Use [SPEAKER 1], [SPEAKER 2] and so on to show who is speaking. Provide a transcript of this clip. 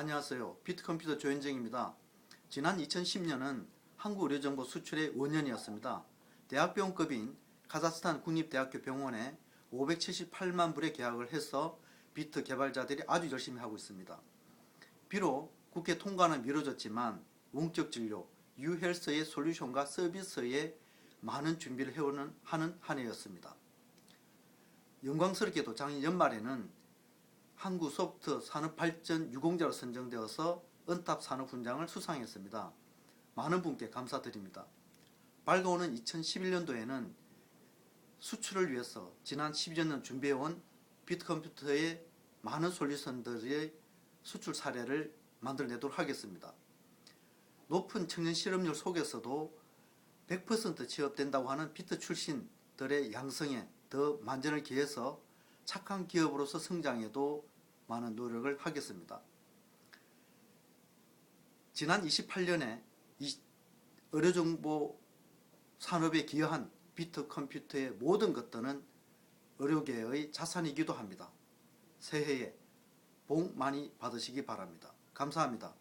[SPEAKER 1] 안녕하세요. 비트컴퓨터 조현정입니다. 지난 2010년은 한국 의료정보 수출의 5년이었습니다. 대학병급인 카자흐스탄 국립대학교 병원에 578만 불의 계약을 해서 비트 개발자들이 아주 열심히 하고 있습니다. 비록 국회 통과는 미뤄졌지만 원격 진료, 유헬스의 솔루션과 서비스에 많은 준비를 해오는 하는 한 해였습니다. 영광스럽게도 작년 연말에는 한국 소프트 산업 발전 유공자로 선정되어서 은탑 산업 훈장을 수상했습니다. 많은 분께 감사드립니다. 밝아오는 2011년도에는 수출을 위해서 지난 12여 년 준비해온 비트컴퓨터의 많은 솔루션들의 수출 사례를 만들어내도록 하겠습니다. 높은 청년 실업률 속에서도 100% 취업된다고 하는 비트 출신들의 양성에 더 만전을 기해서 착한 기업으로서 성장에도 많은 노력을 하겠습니다. 지난 28년에 의료정보 산업에 기여한 비트 컴퓨터의 모든 것들은 의료계의 자산이기도 합니다. 새해에 복 많이 받으시기 바랍니다. 감사합니다.